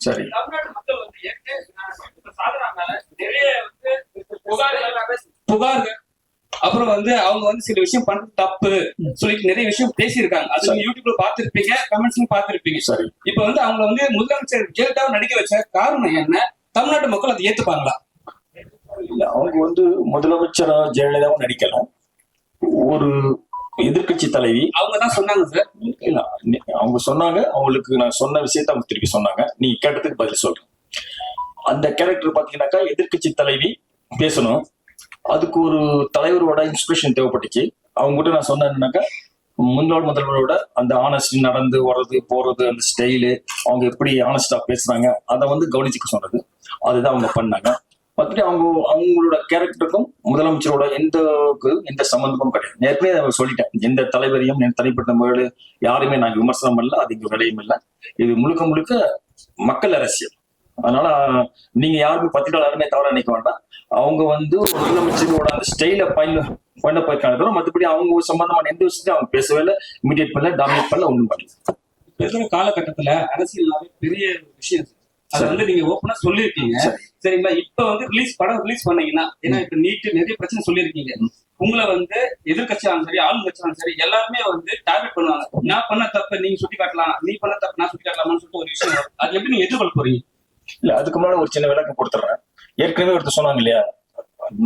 சரி. புகார்கள். அப்புறம் வந்து அவங்க வந்து சில விஷயம் பண்றது தப்பு. சொல்லிட்டு நிறைய விஷயம் பேசியிருக்காங்க. அது நீங்க யூடியூப்ல பாத்துருப்பீங்க கமெண்ட்ஸ்லயும் பாத்துருப்பீங்க சரி. இப்ப வந்து அவங்கள வந்து முதலமைச்சர் ஜெயலலிதாவை நடிக்க வச்ச காரணம் என்ன? தமிழ்நாட்டு மக்கள் அதை ஏத்துப்பாங்களா? இல்ல அவங்க வந்து முதலமைச்சரா ஜெயலலிதாவும் நடிக்கலாம் ஒரு எதிர்க்கட்சி தலைவி. அவங்க தான் சொன்னாங்க சார். அவங்க சொன்னாங்க அவங்களுக்கு நான் சொன்ன விஷயத்த அவங்க திருப்பி சொன்னாங்க. நீ கேட்டதுக்கு பதில் சொல்றேன். அந்த கேரக்டர் பாத்தீங்கன்னாக்கா எதிர்க்கட்சி தலைவி பேசணும். அதுக்கு ஒரு தலைவரோட இன்ஸ்பிரேஷன் தேவைப்பட்டுச்சு. அவங்க கிட்ட நான் சொன்னேன்னாக்கா முன்னாள் முதல்வரோட அந்த ஆனஸ்ட் நடந்து வர்றது போறது அந்த ஸ்டைலு அவங்க எப்படி ஆனஸ்டா பேசுறாங்க அதை வந்து கவனிச்சுக்க சொன்னது. அதுதான் அவங்க பண்ணாங்க. மற்றபடி அவங்க அவங்களோட கேரக்டருக்கும் முதலமைச்சரோட எந்த எந்த சம்பந்தமும் கிடையாது. ஏற்கனவே அவங்க சொல்லிட்டேன். எந்த தலைவரையும் என் தனிப்பட்ட முறையில் யாருமே நான் விமர்சனம் இல்லை அது எங்கள் விலையும் இல்லை. இது முழுக்க முழுக்க மக்கள் அரசியல். அதனால நீங்க யாருமே பத்திரிகையாளருமே தவற நினைக்க வேண்டாம். அவங்க வந்து முதலமைச்சரோட அந்த ஸ்டைல பயன் பண்ண போயிருக்காங்க. மற்றபடி அவங்க சம்பந்தமான எந்த விஷயத்தையும் அவங்க பேசவே இல்லை இமீடியட் பண்ணல டாமினேட் பண்ணல ஒன்றும் பண்ணல. இருக்கிற காலகட்டத்துல அரசியல் பெரிய விஷயம் அது. வந்து நீங்க ஓப்பனா சொல்லிருக்கீங்க சரி. சரிங்களா? இப்ப வந்து ரிலீஸ் படம் ரிலீஸ் பண்ணீங்கன்னா ஏன்னா இப்ப நீட் நிறைய பிரச்சனை சொல்லியிருக்கீங்க. உங்களை வந்து எதிர்கட்சியாலும் சரி ஆளுங்கட்சியாலும் சரி எல்லாருமே வந்து டார்கெட் பண்ணுவாங்க. நான் பண்ண தப்பு நீங்க சுட்டி காட்டலாம். நீ பண்ண தப்பு நான் சுட்டி காட்டலாமான்னு சொல்லிட்டு ஒரு விஷயம். அது எப்படி நீங்க எதிர்கொள்ள போறீங்க? இல்ல அதுக்கு முன்னாடி ஒரு சின்ன விளக்கம் கொடுத்துட்றேன் ஏற்கனவே ஒருத்தர் சொன்னாங்க இல்லையா?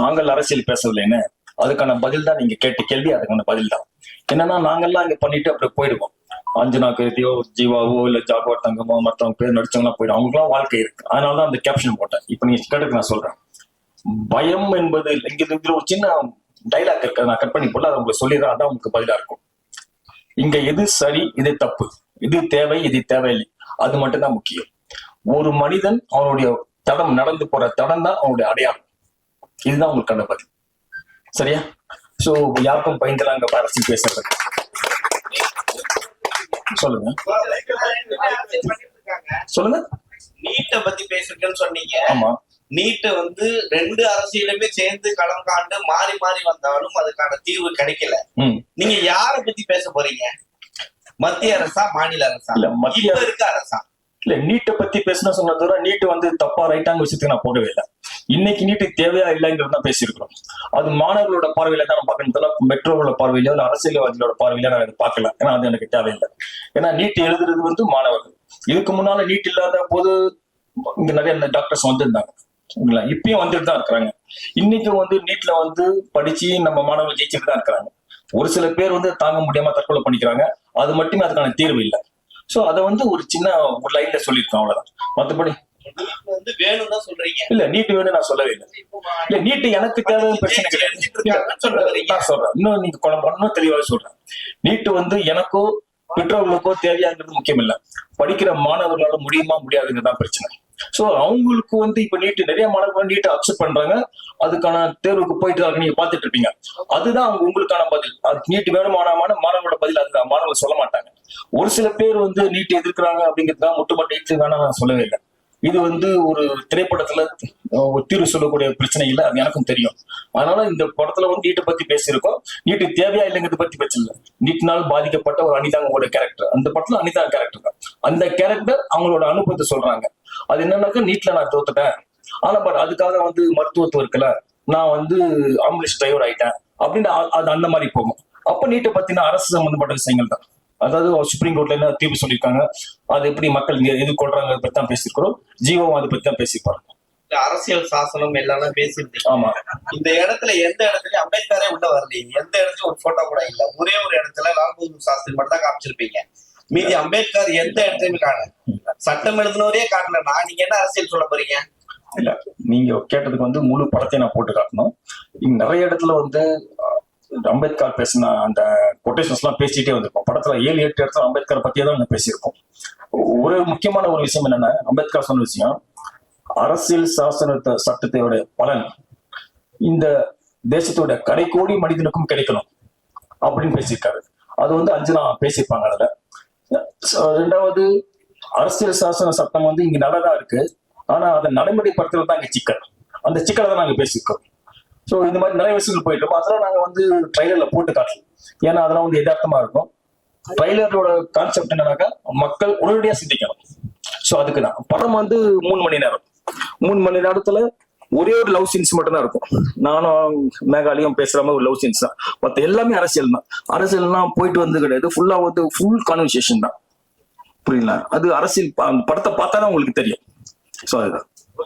நாங்கள் அரசியல் பேசவில்லைன்னு. அதுக்கான பதில் தான் நீங்க கேட்ட கேள்வி அதுக்கான பதில் தான். என்னன்னா நாங்கெல்லாம் இங்க பண்ணிட்டு அப்படியே போயிடுவோம். அஞ்சனா கருதியோ ஜீவாவோ இல்ல ஜாகுவார் தங்கமோ மற்றவங்க பேர் நடிச்சவங்களாம் போயிடும். அவங்களுக்குலாம் வாழ்க்கை இருக்கு. அதனால தான் அந்த கேப்ஷன் போட்டேன். இப்ப நீங்க கேட்டதுக்கு நான் சொல்றேன். பயம் என்பது இல்ல. இங்க இதுல ஒரு சின்ன டைலாக் இருக்கு. நான் கட் பண்ணி போல அதை உங்களுக்கு சொல்லிடுறேன். அதான் உங்களுக்கு பதிலா இருக்கும். இங்க எது சரி இது தப்பு. இது தேவை இது தேவையில்லை. அது மட்டும்தான் முக்கியம். ஒரு மனிதன் அவனுடைய தடம் நடந்து போற தடம் தான் அவனுடைய அடையாளம். இதுதான் உங்களுக்கான பதில். சரியா? சோ யாருக்கும் பயந்தெல்லாம் அங்க அரசியல் பேசுறது சொல்லுங்க. சொல்லுங்க. நீட்டை பத்தி பேசுறேன்னு சொன்னீங்க. ஆமா. நீட்டை வந்து ரெண்டு அரசியலுமே சேர்ந்து களம் காண்டு மாறி மாறி வந்தாலும் அதுக்கான தீர்வு கிடைக்கல. நீங்க யார பத்தி பேச போறீங்க? மத்திய அரசா மாநில அரசா? இல்ல மத்திய இருக்க அரசா? இல்ல நீட்டை பத்தி பேசினா சொன்ன தவிர நீட் வந்து தப்பா ரைட்டாங்க விஷயத்துக்கு நான் போகவே இல்லை. இன்னைக்கு நீட்டு தேவையா இல்லைங்கிறது தான் பேசியிருக்கிறோம். அது மாணவர்களோட பார்வையில தான் நான் பார்க்கணும் தவிர மெட்ரோவோட பார்வையிலோ இல்ல அரசியல்வாதிகளோட பார்வையில நான் அதை பார்க்கல. ஏன்னா அது எனக்கு தேவையில்லை. ஏன்னா நீட் எழுதுறது வந்து மாணவர்கள். இதுக்கு முன்னால நீட் இல்லாத போது இங்க நிறைய டாக்டர்ஸ் வந்திருந்தாங்க. சரிங்களா இப்பயும் வந்துட்டு தான் இருக்கிறாங்க. இன்னைக்கும் வந்து நீட்ல வந்து படிச்சு நம்ம மாணவர்கள் ஜெயிச்சுட்டு தான் இருக்கிறாங்க. ஒரு சில பேர் வந்து தாங்க முடியாம தற்கொலை பண்ணிக்கிறாங்க. அது மட்டுமே அதுக்கான தீர்வு இல்லை. சோ அதை வந்து ஒரு சின்ன ஒரு லைன்ல சொல்லியிருக்கோம் அவ்வளவுதான். மத்தபடி வந்து சொல்றீங்க. இல்ல நீட்டு வேணும் நான் சொல்லவே இல்லை. இல்ல நீட்டு எனக்கு தேவை பிரச்சனை கிடையாது. இல்ல, நான் சொல்றேன். இன்னும் நீங்க குழம்பு இன்னும் தெளிவாக சொல்றேன். நீட்டு வந்து எனக்கோ பெற்றோர்களுக்கோ தேவையாங்கிறது முக்கியம் இல்ல படிக்கிற மாணவர்களால முடியுமா முடியாதுங்கிறது தான் பிரச்சனை. சோ அவங்களுக்கு வந்து இப்ப நீட்டு நிறைய மாணவர்கள் நீட்டை அக்செப்ட் பண்றாங்க. அதுக்கான தேர்வுக்கு போயிட்டு இருக்காங்க நீங்க பாத்துட்டு இருப்பீங்க. அதுதான் அவங்க உங்களுக்கான பதில். அது நீட்டு வேணுமானமான மாணவர்களோட பதில் அதுதான் மாணவர்கள் சொல்ல மாட்டாங்க. ஒரு சில பேர் வந்து நீட் எதிர்க்கிறாங்க அப்படிங்கிறதுக்காக முட்டுமட்டு நீட்டு வேணாம் நான் சொல்லவே இல்லை. இது வந்து ஒரு திரைப்படத்துல ஒரு தீர்வு சொல்லக்கூடிய பிரச்சனை இல்லை அது எனக்கும் தெரியும். அதனால இந்த படத்துல வந்து நீட்டை பத்தி பேசியிருக்கோம். நீட்டு தேவையா இல்லைங்கிறத பத்தி பிரச்சனை இல்லை நீட்டினால் பாதிக்கப்பட்ட ஒரு அனிதாங்கோட கேரக்டர் அந்த படத்துல அனிதா கேரக்டர் தான். அந்த கேரக்டர் அவங்களோட அனுபவத்தை சொல்றாங்க. அது என்னன்னாக்கா நீட்ல நான் தோத்துட்டேன். ஆனா பட் அதுக்காக வந்து மருத்துவத்துவம் இருக்கல நான் வந்து ஆம்புலன்ஸ் டிரைவர் ஆயிட்டேன். அப்படின்னு அது அந்த மாதிரி போகும். அப்ப நீட்டை பத்தின அரசு சம்பந்தப்பட்ட விஷயங்கள் தான். அதாவது சுப்ரீம் கோர்ட்ல என்ன தீர்ப்பு சொல்லியிருக்காங்க அது எப்படி மக்கள் இங்க எதிர்கொள்றாங்க அதை பத்தி தான் பேசியிருக்கிறோம். ஜீவம் அதை பத்தி தான் பேசியிருப்பாரு இந்த அரசியல் சாசனம் எல்லாம் பேசியிருந்தீங்க. ஆமா. இந்த இடத்துல எந்த இடத்துலயும் அம்பேத்கரே உள்ள வரலீங்க எந்த இடத்துலயும் ஒரு போட்டோ கூட இல்ல. ஒரே ஒரு இடத்துல லால் பகதூர் சாஸ்திரி மட்டும் தான் காமிச்சிருப்பீங்க. மீதி அம்பேத்கர் எந்த இடத்துலயுமே காணல. சட்டம் எழுதினவரே காட்டலன்னா நீங்க என்ன அரசியல் சொல்ல போறீங்க? இல்ல நீங்க கேட்டதுக்கு வந்து முழு படத்தை நான் போட்டு காட்டணும். நிறைய இடத்துல வந்து அம்பேத்கர் பேசின அந்த கொட்டேஷன்ஸ்லாம் பேசிட்டே வந்திருக்கோம். படத்துல ஏழு எட்டு இடத்துல அம்பேத்கர் பத்தியே தான் பேசியிருக்கோம். ஒரு முக்கியமான ஒரு விஷயம் என்னன்னா அம்பேத்கர் சொன்ன விஷயம் அரசியல் சாசனத்தை சட்டத்தோட பலன் இந்த தேசத்தோட கடைக்கோடி மனிதனுக்கும் கிடைக்கணும் அப்படின்னு பேசியிருக்காரு. அது வந்து அஞ்சனா பேசியிருப்பாங்க அதுல. ரெண்டாவது அரசியல் சாசன சட்டம் வந்து இங்க நல்லதா இருக்கு. ஆனா அதை நடைமுறைப்படுத்துறது தான் இங்க சிக்கல். அந்த சிக்கலை தான் நாங்க பேசியிருக்கோம். ஸோ இந்த மாதிரி நிறைய விஷயங்கள் போயிட்டு இருக்கோம். அதெல்லாம் நாங்க வந்து ட்ரைலர்ல போட்டு காட்டலாம் ஏன்னா அதெல்லாம் வந்து எதார்த்தமா இருக்கும். ட்ரைலரோட கான்செப்ட் என்னன்னாக்கா மக்கள் உடனடியா சிந்திக்கணும். சோ அதுக்கு தான் படம் வந்து மூணு மணி நேரம். மூணு மணி நேரத்துல ஒரே ஒரு லவ் சீன்ஸ் மட்டும் தான் இருக்கும். நானும் மேகாலியும் பேசுற மாதிரி ஒரு லவ் சீன்ஸ் தான். மத்த எல்லாமே அரசியல் தான். அரசியல்லாம் போயிட்டு வந்து கிடையாது. ஃபுல்லா வந்து ஃபுல் கான்வர்சேஷன் தான். புரியுங்களா அது அரசியல் அந்த படத்தை பார்த்தா தான் உங்களுக்கு தெரியும். சோ அதுதான்.